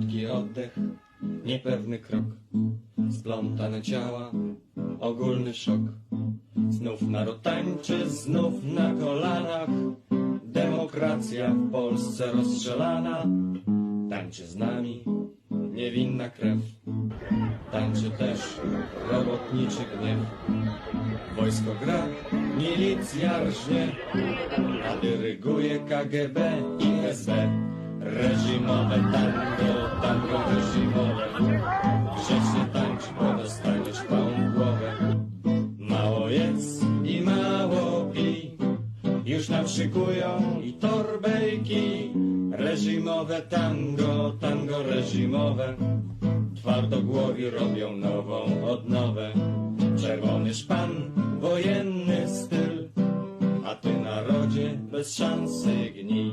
Długi oddech, niepewny krok, splątane ciała, ogólny szok. Znów naród tańczy, znów na kolanach, demokracja w Polsce rozstrzelana. Tańczy z nami niewinna krew, tańczy też robotniczy gniew. Wojsko gra, milicja rżnie, a dyryguje KGB i SB. Reżimowe tango, tango reżimowe. Grzecznie tańcz, bo dostaniesz pałą głowę. Mało jedz i mało pij, już nam szykują i torbę i kij. Reżimowe tango, tango reżimowe. Twardogłowi robią nową odnowę. Czerwony szpan, wojenny styl, a ty narodzie bez szansy gnij.